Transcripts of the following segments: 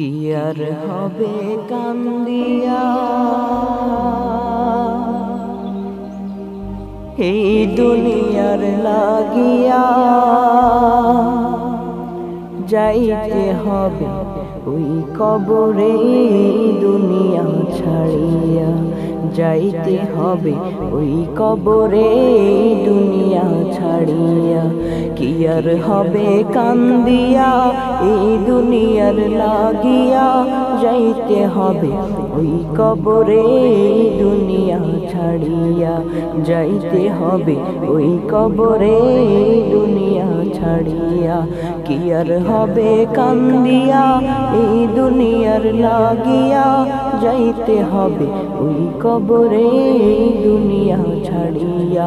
কি আর হবে কান্দিয়া? এই দুনিয়ার লাগিয়া যাইতে হবে। ওই কবরে দুনিয়া ছাড়িয়া যাইতে হবে। ওই কবরে দুনিয়া ছাড়িয়া কি আর হবে কান্দিয়া? এই দুনিয়ার লাগিয়া যাইতে হবে। ওই কবরে দুনিয়া ছাড়িয়া যাইতে হবে। ওই কবরে দুনিয়া ছাড়িয়া কি আর হবে কান্দিয়া, এই দুনিয়ার লাগিয়া যাইতে হবে। ওই কবরে এই দুনিয়া ছাড়িয়া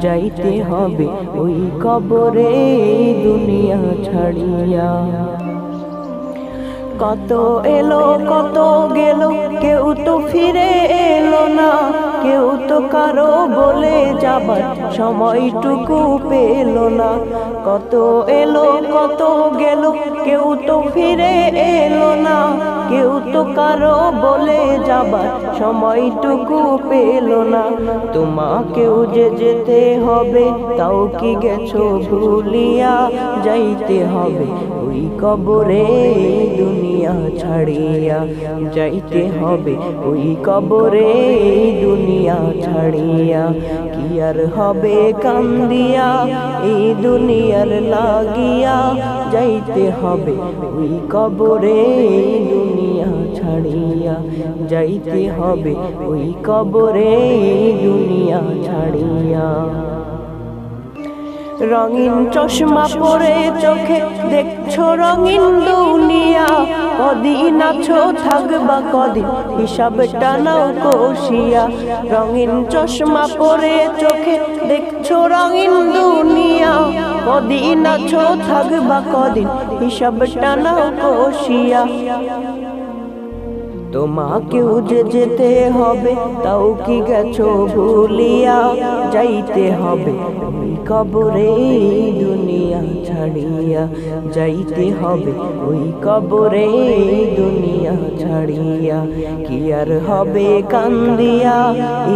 যাইতে হবে। ওই কবরে এই দুনিয়া ছাড়িয়া। কত এলো, কত গেল, কেউ তো ফিরে এলো না। কারও বলে যাবার সময়টুকু পেল না। কত এলো, কত গেল, কেউ তো ফিরে এলো না। তো কারও বলে যাবার সময়টুকু পেল না। তোমাকেও যে যেতে হবে, তাও কি গেছো ভুলিয়া যাইতে হবে। ওই কবরে দুনিয়া ছাড়িয়া যাইতে হবে। ওই কবরে দুনিয়া ছাড়িয়া কি আর হবে কান্দিয়া? এই দুনিয়ার লাগিয়া যাইতে হবে। ওই কবরে দুনিয়া ছাড়িয়া যাইতে হবে। ওই কবরে দুনিয়া ছাড়িয়া। রঙিন চশমা পরে চোখে দেখছ রঙিন দুনিয়া। কদিন আছো থাকবা কদিন হিসাব টানাও কোশিয়া। রঙিন চশমা পরে চোখে দেখছ রঙিন দুনিয়া। কদিন আছো থাকবা কদিন হিসাব টানাও কোশিয়া। তোমাকেও যে যেতে হবে, তাও কি গেছো ভুলিয়া? যাইতে হবে, ওই কবরে দুনিয়া ছাড়িয়া। যাইতে হবে, ওই কবরে দুনিয়া ছাড়িয়া। কি আর হবে কান্দিয়া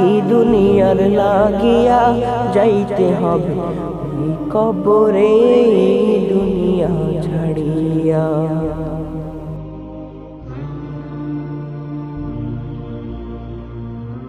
এই দুনিয়ার লাগিয়া। যাইতে হবে, ওই কবরে দুনিয়া ছাড়িয়া।